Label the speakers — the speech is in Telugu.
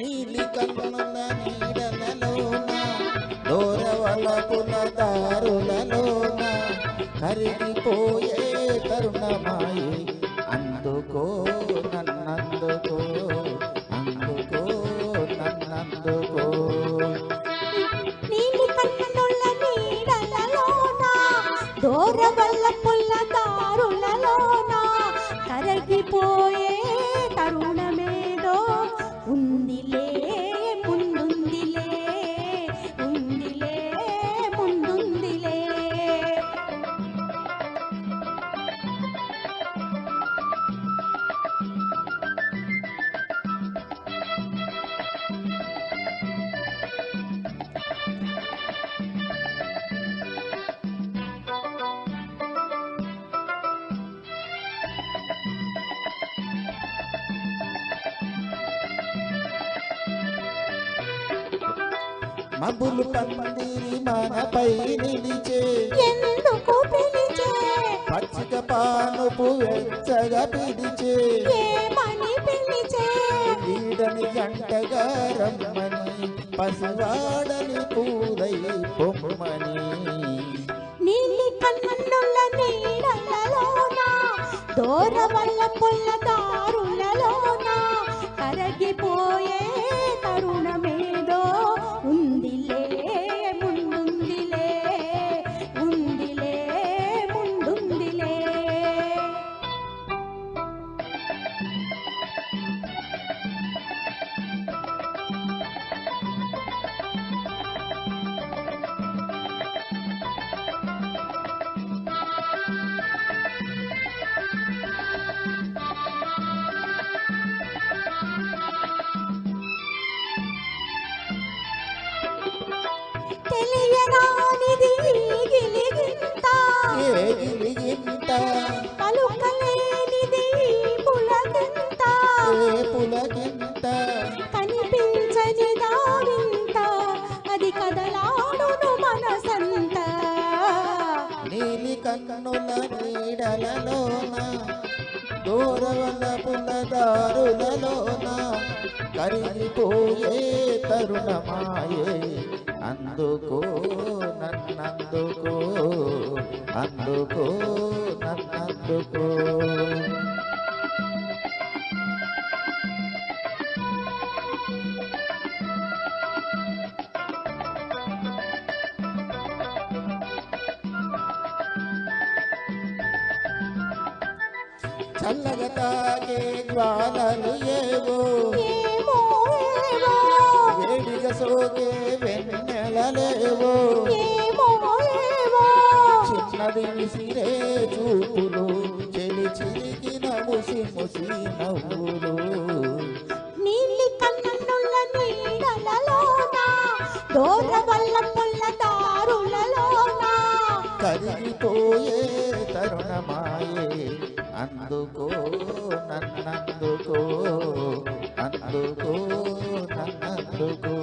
Speaker 1: నీలి కన్నుల నీడలలోన దూరవలపుల దారులలోన కరిగిపోయే తరుణమాయి. అందుకో నన్నందుకో అందుకో నన్నందుకో.
Speaker 2: నీలి
Speaker 1: మబులు పందిరి మనపై నిలిచే.
Speaker 2: ఎందుకు పిలిచే?
Speaker 1: పచ్చిక పానుపు వెచ్చగా పిలిచే.
Speaker 2: ఏమని పిలిచే?
Speaker 1: వీడని గంటగా రమ్మని పసివాడని పూలై పొమ్మని
Speaker 2: నీలి కన్నుల నీడలలోన? దూరవల్ల పుల్ల దారులలోన? కరగిపోయే తరుణమేదో తెలియరానిది గిలిగింత
Speaker 1: ఏ గిలిగింత
Speaker 2: పలుకలేనిది పులకింత
Speaker 1: ఏ పులకింత
Speaker 2: కనిపించని దావింత అది కదలాడును మనసంత.
Speaker 1: నీలి కన్నుల నీడలలోన దూరవల కరిగిపోయే తరుణమాయే. అందుకో నన్నందుకో అందుకో నన్నందుకో. చల్లగా తాగే జ్వాలలు ఏవో వేడిగా సోకే వెన్నెలలేవో
Speaker 2: ఏమో
Speaker 1: చిన్నది విసిరే చూపులు చెలి చిరిగిన ముసి ముసి నవ్వులు.
Speaker 2: నీలి కన్నుల నీడలలోన? దూరవల్ల పుల్ల దారులలోన?
Speaker 1: కరిగిపోయే తరుణమాయే అందుకో నన్నందుకో అందుకో నన్నందుకో.